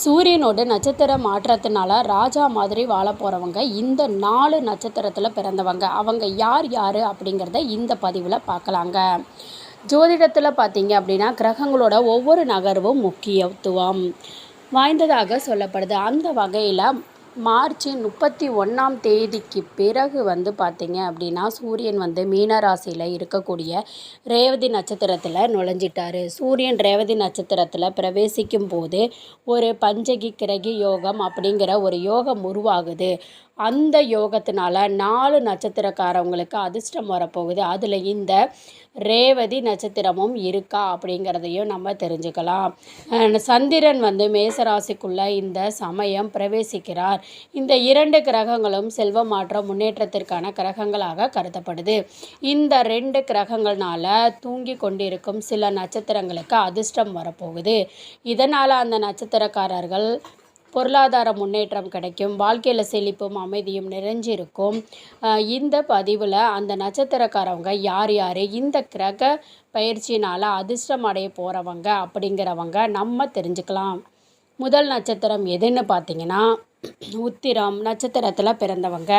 சூரியனோட நட்சத்திர மாற்றத்தினால ராஜா மாதிரி வாழ போகிறவங்க இந்த நாலு நட்சத்திரத்தில் பிறந்தவங்க. அவங்க யார் யார் அப்படிங்கிறத இந்த பதிவில் பார்க்கலாங்க. ஜோதிடத்தில் பார்த்தீங்க அப்படின்னா கிரகங்களோட ஒவ்வொரு நகர்வும் முக்கியத்துவம் வாய்ந்ததாக சொல்லப்படுது. அந்த வகையில் மார்ச் முப்பத்தி ஒன்றாம் தேதிக்கு பிறகு வந்து பார்த்திங்க அப்படின்னா சூரியன் வந்து மீனராசியில் இருக்கக்கூடிய ரேவதி நட்சத்திரத்தில் நுழைஞ்சிட்டார். சூரியன் ரேவதி நட்சத்திரத்தில் பிரவேசிக்கும் போது ஒரு பஞ்சகி கிரகி யோகம் அப்படிங்கிற ஒரு யோகம் உருவாகுது. அந்த யோகத்தினால நாலு நட்சத்திரக்காரவங்களுக்கு அதிர்ஷ்டம் வரப்போகுது. அதில் இந்த ரேவதி நட்சத்திரமும் இருக்கா அப்படிங்கிறதையும் நம்ம தெரிஞ்சுக்கலாம். சந்திரன் வந்து மேசராசிக்குள்ளே இந்த சமயம் பிரவேசிக்கிறார். இந்த இரண்டு கிரகங்களும் செல்வ மாற்றம் முன்னேற்றத்திற்கான கிரகங்களாக கருதப்படுது. இந்த ரெண்டு கிரகங்கள்னால தூங்கி கொண்டிருக்கும் சில நட்சத்திரங்களுக்கு அதிர்ஷ்டம் வரப்போகுது. இதனால் அந்த நட்சத்திரக்காரர்கள் பொருளாதார முன்னேற்றம் கிடைக்கும் வாழ்க்கையில் செழிப்பும் அமைதியும் நிறைஞ்சிருக்கும். இந்த பதிவில் அந்த நட்சத்திரக்காரவங்க யார் யார் இந்த கிரக பயிற்சினால் அதிர்ஷ்டம் அடைய போகிறவங்க அப்படிங்கிறவங்க நம்ம தெரிஞ்சுக்கலாம். முதல் நட்சத்திரம் எதுன்னு பார்த்தீங்கன்னா உத்திரம் நட்சத்திரத்தில் பிறந்தவங்க.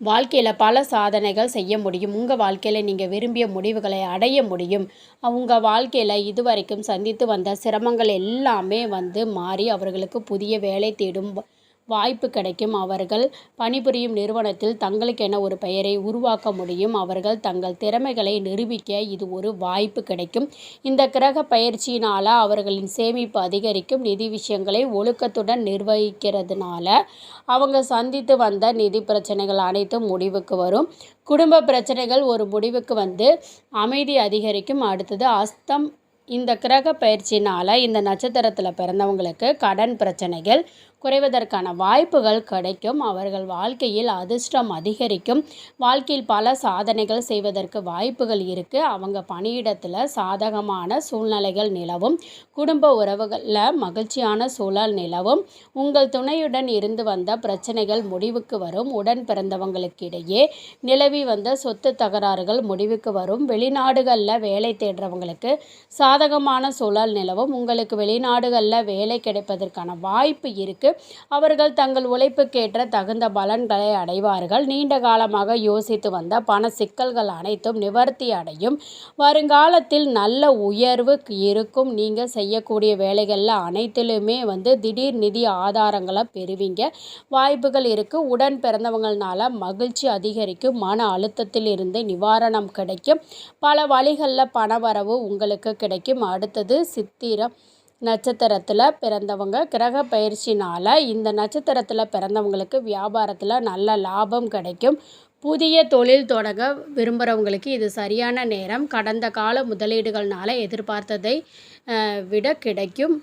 வாழ்க்கையில் பல சாதனைகள் செய்ய முடியும். உங்கள் வாழ்க்கையில் நீங்கள் விரும்பிய முடிவுகளை அடைய முடியும். அவங்க வாழ்க்கையில் இதுவரைக்கும் சந்தித்து வந்த சிரமங்கள் எல்லாமே வந்து மாறி அவர்களுக்கு புதிய வேலை தேடும் வாய்ப்பு கிடைக்கும். அவர்கள் பணிபுரியும் நிறுவனத்தில் தங்களுக்கென ஒரு பெயரை உருவாக்க முடியும். அவர்கள் தங்கள் திறமைகளை நிரூபிக்க இது ஒரு வாய்ப்பு கிடைக்கும். இந்த கிரக பயிற்சியினால் அவர்களின் சேமிப்பு அதிகரிக்கும். நிதி விஷயங்களை ஒழுக்கத்துடன் நிர்வகிக்கிறதுனால அவங்க சந்தித்து வந்த நிதி பிரச்சனைகள் அனைத்தும் முடிவுக்கு வரும். குடும்ப பிரச்சனைகள் ஒரு முடிவுக்கு வந்து அமைதி அதிகரிக்கும். அடுத்தது அஸ்தம். இந்த கிரக பயிற்சினால் இந்த நட்சத்திரத்தில் பிறந்தவங்களுக்கு கடன் பிரச்சனைகள் குறைவதற்கான வாய்ப்புகள் கிடைக்கும். அவர்கள் வாழ்க்கையில் அதிர்ஷ்டம் அதிகரிக்கும். வாழ்க்கையில் பல சாதனைகள் செய்வதற்கு வாய்ப்புகள் இருக்குது அவங்க பணியிடத்தில் சாதகமான சூழ்நிலைகள் நிலவும். குடும்ப உறவுகளில் மகிழ்ச்சியான சூழல் நிலவும். உங்கள் துணையுடன் இருந்து வந்த பிரச்சனைகள் முடிவுக்கு வரும். உடன் பிறந்தவங்களுக்கிடையே நிலவி வந்த சொத்து தகராறுகள் முடிவுக்கு வரும். வெளிநாடுகளில் வேலை தேடுறவங்களுக்கு சாதகமான சூழல் நிலவும். உங்களுக்கு வெளிநாடுகளில் வேலை கிடைப்பதற்கான வாய்ப்பு இருக்குது அவர்கள் தங்கள் உழைப்புக்கேற்ற தகுந்த பலன்களை அடைவார்கள். நீண்ட காலமாக யோசித்து வந்த பண சிக்கல்கள் அனைத்தும் நிவர்த்தி அடையும். வருங்காலத்தில் நல்ல உயர்வு இருக்கும். நீங்கள் செய்யக்கூடிய வேலைகளில் அனைத்திலுமே வந்து திடீர் நிதி ஆதாரங்களை பெறுவீங்க. வாய்ப்புகள் இருக்குது உடன் பிறந்தவங்களால மகிழ்ச்சி அதிகரிக்கும். மன அழுத்தத்தில் இருந்து நிவாரணம் கிடைக்கும். பல வழிகளில் பணவரவு உங்களுக்கு கிடைக்கும். அடுத்தது சித்திரம். நட்சத்திரத்தில் பிறந்தவங்க கிரக பயிற்சினால் இந்த நட்சத்திரத்தில் பிறந்தவங்களுக்கு வியாபாரத்தில் நல்ல லாபம் கிடைக்கும். புதிய தொழில் தொடங்க விரும்புகிறவங்களுக்கு இது சரியான நேரம். கடந்த கால முதலீடுகள்னால எதிர்பார்த்ததை விட கிடைக்கும்.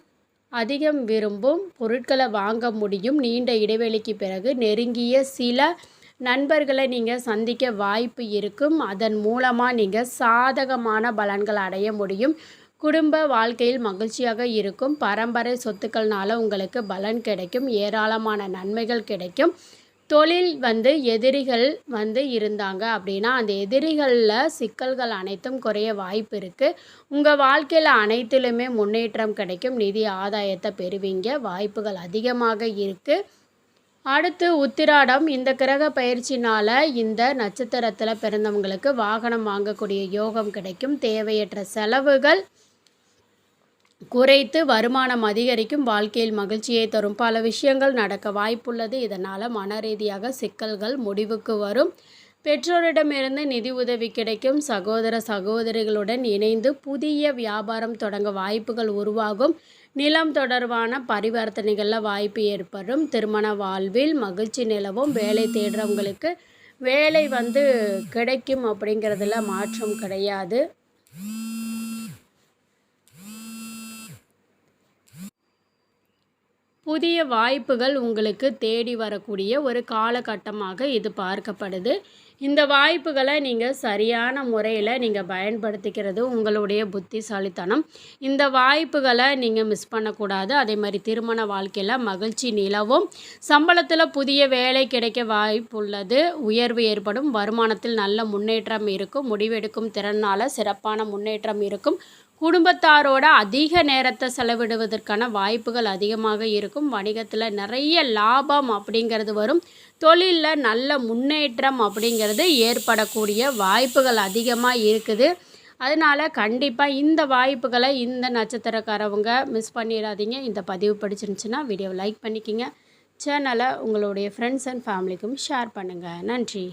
அதிகம் விரும்பும் பொருட்களை வாங்க முடியும். நீண்ட இடைவெளிக்கு பிறகு நெருங்கிய சில நண்பர்களை நீங்கள் சந்திக்க வாய்ப்பு இருக்கும். அதன் மூலமாக நீங்கள் சாதகமான பலன்கள் அடைய முடியும். குடும்ப வாழ்க்கையில் மகிழ்ச்சியாக இருக்கும். பரம்பரை சொத்துக்கள்னால உங்களுக்கு பலன் கிடைக்கும். ஏராளமான நன்மைகள் கிடைக்கும். தொழில் வந்து எதிரிகள் வந்து இருந்தாங்க அப்படின்னா அந்த எதிரிகளில் சிக்கல்கள் அனைத்தும் குறைய வாய்ப்பு இருக்குது உங்கள் வாழ்க்கையில் அனைத்திலுமே முன்னேற்றம் கிடைக்கும். நிதி ஆதாயத்தை பெறுவீங்க. வாய்ப்புகள் அதிகமாக இருக்குது அடுத்து உத்திராடம். இந்த கிரக பயிற்சினால் இந்த நட்சத்திரத்தில் பிறந்தவங்களுக்கு வாகனம் வாங்கக்கூடிய யோகம் கிடைக்கும். தேவையற்ற செலவுகள் குறைத்து வருமானம் அதிகரிக்கும் வாழ்க்கையில் மகிழ்ச்சியை தரும் பல விஷயங்கள் நடக்க வாய்ப்புள்ளது. இதனால் மன ரீதியாக சிக்கல்கள் முடிவுக்கு வரும். பெற்றோரிடமிருந்து நிதி உதவி கிடைக்கும். சகோதர சகோதரிகளுடன் இணைந்து புதிய வியாபாரம் தொடங்க வாய்ப்புகள் உருவாகும். நிலம் தொடர்பான பரிவர்த்தனைகளில் வாய்ப்பு ஏற்படும். திருமண வாழ்வில் மகிழ்ச்சி நிலவும். வேலை தேடுறவங்களுக்கு வேலை வந்து கிடைக்கும் அப்படிங்கிறதுல மாற்றம் கிடையாது. புதிய வாய்ப்புகள் உங்களுக்கு தேடி வரக்கூடிய ஒரு காலகட்டமாக இது பார்க்கப்படுது. இந்த வாய்ப்புகளை நீங்கள் சரியான முறையில் நீங்கள் பயன்படுத்திக்கிறது உங்களுடைய புத்திசாலித்தனம். இந்த வாய்ப்புகளை நீங்கள் மிஸ் பண்ணக்கூடாது. அதே மாதிரி திருமண வாழ்க்கையில் மகிழ்ச்சி நிலவும். சம்பளத்தில் புதிய வேலை கிடைக்க வாய்ப்பு உள்ளது உயர்வு ஏற்படும். வருமானத்தில் நல்ல முன்னேற்றம் இருக்கும். முடிவெடுக்கும் திறனால் சிறப்பான முன்னேற்றம் இருக்கும். குடும்பத்தாரோட அதிக நேரத்தை செலவிடுவதற்கான வாய்ப்புகள் அதிகமாக இருக்கும். வணிகத்தில் நிறைய லாபம் அப்படிங்கிறது வரும். தொழிலில் நல்ல முன்னேற்றம் அப்படிங்கிறது ஏற்படக்கூடிய வாய்ப்புகள் அதிகமாக இருக்குது. அதனால் கண்டிப்பாக இந்த வாய்ப்புகளை இந்த நட்சத்திரக்காரவங்க மிஸ் பண்ணிடாதீங்க. இந்த பதிவு பிடிச்சிருந்துச்சின்னா வீடியோவை லைக் பண்ணிக்கிங்க. சேனலை உங்களுடைய ஃப்ரெண்ட்ஸ் அண்ட் ஃபேமிலிக்கும் ஷேர் பண்ணுங்கள் நன்றி.